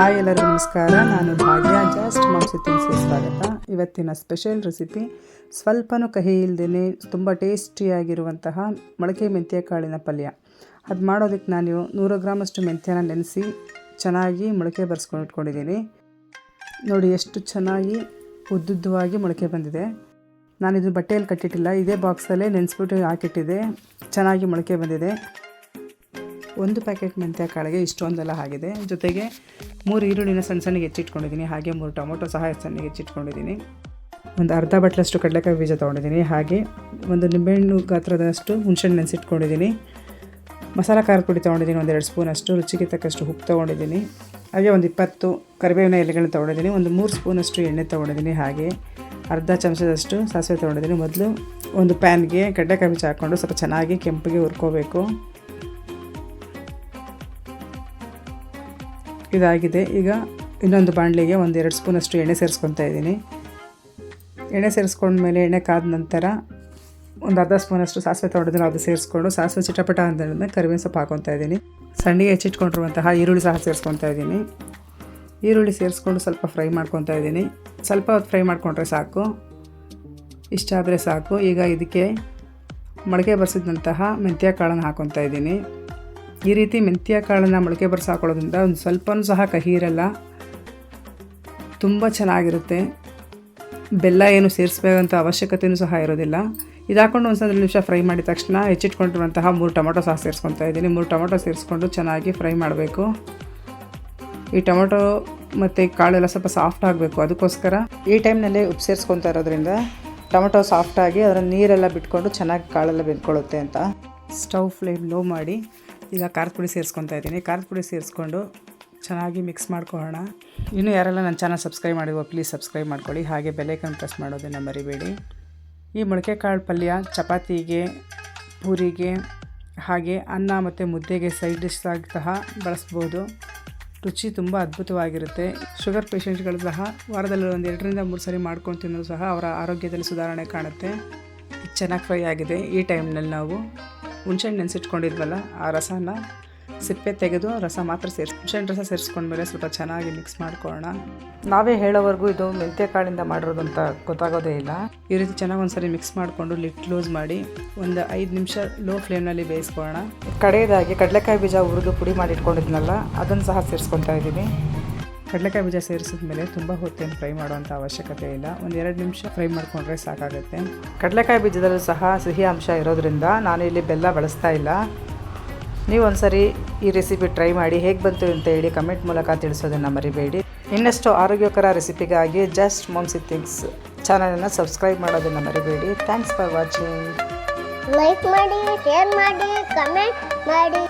Hi ಎಲ್ಲರಿಗೂ ನಮಸ್ಕಾರ. ನಾನು ಭಾಗ್ಯ, ಜಸ್ಟ್ ಮಾಂಸ ತಿನಿಸಿ ಸ್ವಾಗತ. ಇವತ್ತಿನ ಸ್ಪೆಷಲ್ ರೆಸಿಪಿ ಸ್ವಲ್ಪನೂ ಕಹಿ ಇಲ್ಲದೇ ತುಂಬ ಟೇಸ್ಟಿಯಾಗಿರುವಂತಹ ಮೊಳಕೆ ಮೆಂತ್ಯ ಕಾಳಿನ ಪಲ್ಯ. ಅದು ಮಾಡೋದಕ್ಕೆ ನಾನು ನೂರು ಗ್ರಾಮಷ್ಟು ಮೆಂತ್ಯನ ನೆನೆಸಿ ಚೆನ್ನಾಗಿ ಮೊಳಕೆ ಬರ್ಸ್ಕೊಂಡು ಇಟ್ಕೊಂಡಿದ್ದೀನಿ. ನೋಡಿ ಎಷ್ಟು ಚೆನ್ನಾಗಿ ಉದ್ದುದ್ದವಾಗಿ ಮೊಳಕೆ ಬಂದಿದೆ. ನಾನಿದು ಬಟ್ಟೆಯಲ್ಲಿ ಕಟ್ಟಿಟ್ಟಿಲ್ಲ, ಇದೇ ಬಾಕ್ಸಲ್ಲೇ ನೆನೆಸ್ಬಿಟ್ಟು ಹಾಕಿಟ್ಟಿದೆ ಚೆನ್ನಾಗಿ ಮೊಳಕೆ ಬಂದಿದೆ. ಒಂದು ಪ್ಯಾಕೆಟ್ ಮೆಂತ್ಯ ಕಾಳಿಗೆ ಇಷ್ಟೊಂದೆಲ್ಲ ಆಗಿದೆ. ಜೊತೆಗೆ ಮೂರು ಈರುಳ್ಳಿನ ಸಣ್ಣ ಸಣ್ಣಗೆ ಹೆಚ್ಚಿಟ್ಕೊಂಡಿದ್ದೀನಿ, ಹಾಗೆ ಮೂರು ಟೊಮೊಟೊ ಸಹ ಸಣ್ಣಗೆ ಹೆಚ್ಚಿಟ್ಕೊಂಡಿದ್ದೀನಿ. ಒಂದು ಅರ್ಧ ಬಟ್ಲಷ್ಟು ಕಡಲೆಕಾಯಿ ಬೀಜ ತೊಗೊಂಡಿದ್ದೀನಿ, ಹಾಗೆ ಒಂದು ನಿಂಬೆಹಣ್ಣು ಗಾತ್ರದಷ್ಟು ಹುಣಸೆಹಣ್ಣು ನೆನೆಸಿಟ್ಕೊಂಡಿದ್ದೀನಿ. ಮಸಾಲ ಖಾರದ ಪುಡಿ ತೊಗೊಂಡಿದ್ದೀನಿ ಒಂದೆರಡು ಸ್ಪೂನಷ್ಟು, ರುಚಿಗೆ ತಕ್ಕಷ್ಟು ಉಪ್ಪು ತೊಗೊಂಡಿದ್ದೀನಿ. ಹಾಗೆ ಒಂದು ಇಪ್ಪತ್ತು ಕರಿಬೇವಿನ ಎಲೆಗಳನ್ನ ತೊಗೊಂಡಿದ್ದೀನಿ, ಒಂದು ಮೂರು ಸ್ಪೂನಷ್ಟು ಎಣ್ಣೆ ತೊಗೊಂಡಿದ್ದೀನಿ, ಹಾಗೆ ಅರ್ಧ ಚಮಚದಷ್ಟು ಸಾಸಿವೆ ತೊಗೊಂಡಿದ್ದೀನಿ. ಮೊದಲು ಒಂದು ಪ್ಯಾನ್ಗೆ ಕಡಲೆಕಾಯಿ ಬೀಜ ಹಾಕ್ಕೊಂಡು ಸ್ವಲ್ಪ ಚೆನ್ನಾಗಿ ಕೆಂಪಿಗೆ ಹುರ್ಕೋಬೇಕು. ಇದಾಗಿದೆ. ಈಗ ಇನ್ನೊಂದು ಬಾಣಲಿಗೆ ಒಂದು ಎರಡು ಸ್ಪೂನಷ್ಟು ಎಣ್ಣೆ ಸೇರಿಸ್ಕೊತಾ ಇದ್ದೀನಿ. ಎಣ್ಣೆ ಸೇರಿಸ್ಕೊಂಡ್ಮೇಲೆ ಎಣ್ಣೆ ಕಾದ ನಂತರ ಒಂದು ಅರ್ಧ ಸ್ಪೂನಷ್ಟು ಸಾಸಿವೆ ತೊಗೊಂಡಿದ್ದೀನಿ ಅದು ಸೇರಿಸ್ಕೊಂಡು ಸಾಸಿವೆ ಚಿಟಪಟ ಅಂದ್ರೆ ಕರಿಬೇವಿನ ಸೊಪ್ಪು ಹಾಕೊತಾ ಇದ್ದೀನಿ. ಸಣ್ಣಗೆ ಹೆಚ್ಚಿಟ್ಕೊಂಡಿರುವಂತಹ ಈರುಳ್ಳಿ ಸಹ ಸೇರಿಸ್ಕೊತಾ ಇದ್ದೀನಿ. ಈರುಳ್ಳಿ ಸೇರಿಸ್ಕೊಂಡು ಸ್ವಲ್ಪ ಫ್ರೈ ಮಾಡ್ಕೊತಾ ಇದ್ದೀನಿ. ಸ್ವಲ್ಪ ಹೊತ್ತು ಫ್ರೈ ಮಾಡಿಕೊಂಡ್ರೆ ಸಾಕು. ಇಷ್ಟ ಆದರೆ ಸಾಕು. ಈಗ ಇದಕ್ಕೆ ಮಡಕೆ ಬರೆಸಿದಂತಹ ಮೆಂತ್ಯ ಕಾಳನ್ನು ಹಾಕೊತಾ ಇದ್ದೀನಿ. ಈ ರೀತಿ ಮೆಂತ್ಯ ಕಾಳನ್ನು ಮೊಳಕೆ ಬರ್ಸಿ ಹಾಕೊಳ್ಳೋದ್ರಿಂದ ಒಂದು ಸ್ವಲ್ಪನೂ ಸಹ ಕಹಿ ಇರಲ್ಲ ತುಂಬ ಚೆನ್ನಾಗಿರುತ್ತೆ. ಬೆಲ್ಲ ಏನು ಸೇರಿಸ್ಬೇಕಂತ ಅವಶ್ಯಕತೆಯೂ ಸಹ ಇರೋದಿಲ್ಲ. ಇದಾಕೊಂಡು ಒಂದು ನಿಮಿಷ ಫ್ರೈ ಮಾಡಿದ ತಕ್ಷಣ ಹೆಚ್ಚಿಟ್ಕೊಂಡಿರುವಂತಹ ಮೂರು ಟೊಮೊಟೊ ಸಹ ಸೇರಿಸ್ಕೊತಾ ಇದ್ದೀನಿ. ಮೂರು ಟೊಮೊಟೊ ಸೇರಿಸ್ಕೊಂಡು ಚೆನ್ನಾಗಿ ಫ್ರೈ ಮಾಡಬೇಕು. ಈ ಟೊಮೊಟೊ ಮತ್ತು ಕಾಳೆಲ್ಲ ಸ್ವಲ್ಪ ಸಾಫ್ಟ್ ಆಗಬೇಕು ಅದಕ್ಕೋಸ್ಕರ. ಈ ಟೈಮ್ನಲ್ಲಿ ಉಪ್ಪು ಸೇರಿಸ್ಕೊತಾ ಇರೋದ್ರಿಂದ ಟೊಮೊಟೊ ಸಾಫ್ಟಾಗಿ ಅದರ ನೀರೆಲ್ಲ ಬಿಟ್ಕೊಂಡು ಚೆನ್ನಾಗಿ ಕಾಳೆಲ್ಲ ಬೆಂದ್ಕೊಳ್ಳುತ್ತೆ ಅಂತ. ಸ್ಟವ್ ಫ್ಲೇಮ್ ಲೋ ಮಾಡಿ ಈಗ ಖಾರದ ಪುಡಿ ಸೇರಿಸ್ಕೊತಾ ಇದ್ದೀನಿ. ಖಾರದ ಪುಡಿ ಸೇರಿಸ್ಕೊಂಡು ಚೆನ್ನಾಗಿ ಮಿಕ್ಸ್ ಮಾಡ್ಕೊಳ್ಳೋಣ. ಇನ್ನೂ ಯಾರೆಲ್ಲ ನನ್ನ ಚಾನಲ್ ಸಬ್ಸ್ಕ್ರೈಬ್ ಮಾಡಿರುವ ಪ್ಲೀಸ್ ಸಬ್ಸ್ಕ್ರೈಬ್ ಮಾಡ್ಕೊಳ್ಳಿ. ಹಾಗೆ ಬೆಲ್ಲೈಕನ್ ಪ್ರೆಸ್ ಮಾಡೋದನ್ನು ಮರಿಬೇಡಿ. ಈ ಮೊಳಕೆ ಕಾಳು ಪಲ್ಯ, ಚಪಾತಿಗೆ, ಪೂರಿಗೆ, ಹಾಗೆ ಅನ್ನ ಮತ್ತು ಮುದ್ದೆಗೆ ಸೈಡ್ ಡಿಶ್ ಆಗಿ ಸಹ ಬಳಸ್ಬೋದು. ರುಚಿ ತುಂಬ ಅದ್ಭುತವಾಗಿರುತ್ತೆ. ಶುಗರ್ ಪೇಷಂಟ್ಗಳು ಸಹ ವಾರದಲ್ಲಿ ಒಂದು ಎರಡರಿಂದ ಮೂರು ಸರಿ ಮಾಡ್ಕೊಂಡು ತಿನ್ನೋದು ಸಹ ಅವರ ಆರೋಗ್ಯದಲ್ಲಿ ಸುಧಾರಣೆ ಕಾಣುತ್ತೆ. ಚೆನ್ನಾಗಿ ಫ್ರೈ ಆಗಿದೆ ಈ ಟೈಮ್ನಲ್ಲಿ ನಾವು. ಹುಣ್ಸೆಹಣ್ಣು ನೆನೆಸಿಟ್ಕೊಂಡಿದ್ವಲ್ಲ ಆ ರಸನ ಸಿಪ್ಪೆ ತೆಗೆದು ರಸ ಮಾತ್ರ ಸೇರಿಸಿ ಹುಣ್ಸೆಹಣ್ಣು ರಸ ಸೇರಿಸ್ಕೊಂಡ್ಮೇಲೆ ಸ್ವಲ್ಪ ಚೆನ್ನಾಗಿ ಮಿಕ್ಸ್ ಮಾಡ್ಕೊಳ್ಳೋಣ. ನಾವೇ ಹೇಳೋವರೆಗೂ ಇದು ಮೆಂತ್ಯ ಕಾಳಿಂದ ಮಾಡಿರೋದು ಅಂತ ಗೊತ್ತಾಗೋದೇ ಇಲ್ಲ. ಈ ರೀತಿ ಚೆನ್ನಾಗಿ ಒಂದ್ಸರಿ ಮಿಕ್ಸ್ ಮಾಡಿಕೊಂಡು ಲಿಟ್ ಕ್ಲೋಸ್ ಮಾಡಿ ಒಂದು ಐದು ನಿಮಿಷ ಲೋ ಫ್ಲೇಮ್ನಲ್ಲಿ ಬೇಯಿಸ್ಕೊಳ್ಳೋಣ. ಕಡೆಯದಾಗಿ ಕಡಲೆಕಾಯಿ ಬೀಜ ಹುರಿದು ಪುಡಿ ಮಾಡಿ ಇಟ್ಕೊಂಡಿದ್ನಲ್ಲ ಅದನ್ನು ಸಹ ಸೇರಿಸ್ಕೊತಾ ಇದ್ದೀನಿ. ಕಡಲೆಕಾಯಿ ಬೀಜ ಸೇರಿಸಿದ ಮೇಲೆ ತುಂಬ ಹೊತ್ತೇನು ಫ್ರೈ ಮಾಡುವಂಥ ಅವಶ್ಯಕತೆ ಇಲ್ಲ. ಒಂದು ಎರಡು ನಿಮಿಷ ಫ್ರೈ ಮಾಡಿಕೊಂಡ್ರೆ ಸಾಕಾಗುತ್ತೆ. ಕಡಲೆಕಾಯಿ ಬೀಜದಲ್ಲೂ ಸಹ ಸಿಹಿ ಅಂಶ ಇರೋದ್ರಿಂದ ನಾನು ಇಲ್ಲಿ ಬೆಲ್ಲ ಬಳಸ್ತಾ ಇಲ್ಲ. ನೀವು ಒಂದ್ಸರಿ ಈ ರೆಸಿಪಿ ಟ್ರೈ ಮಾಡಿ ಹೇಗೆ ಬಂತು ಅಂತ ಹೇಳಿ ಕಮೆಂಟ್ ಮೂಲಕ ತಿಳಿಸೋದನ್ನು ಮರಿಬೇಡಿ. ಇನ್ನಷ್ಟು ಆರೋಗ್ಯಕರ ರೆಸಿಪಿಗಾಗಿ ಜಸ್ಟ್ ಮೊಮ್ಸಿ ಥಿಂಗ್ಸ್ ಚಾನಲನ್ನು ಸಬ್ಸ್ಕ್ರೈಬ್ ಮಾಡೋದನ್ನು ಮರಿಬೇಡಿ. ಥ್ಯಾಂಕ್ಸ್ ಫಾರ್ ವಾಚಿಂಗ್ ಲೈಕ್ ಮಾಡಿ ಶೇರ್ ಮಾಡಿ ಕಮೆಂಟ್ ಮಾಡಿ.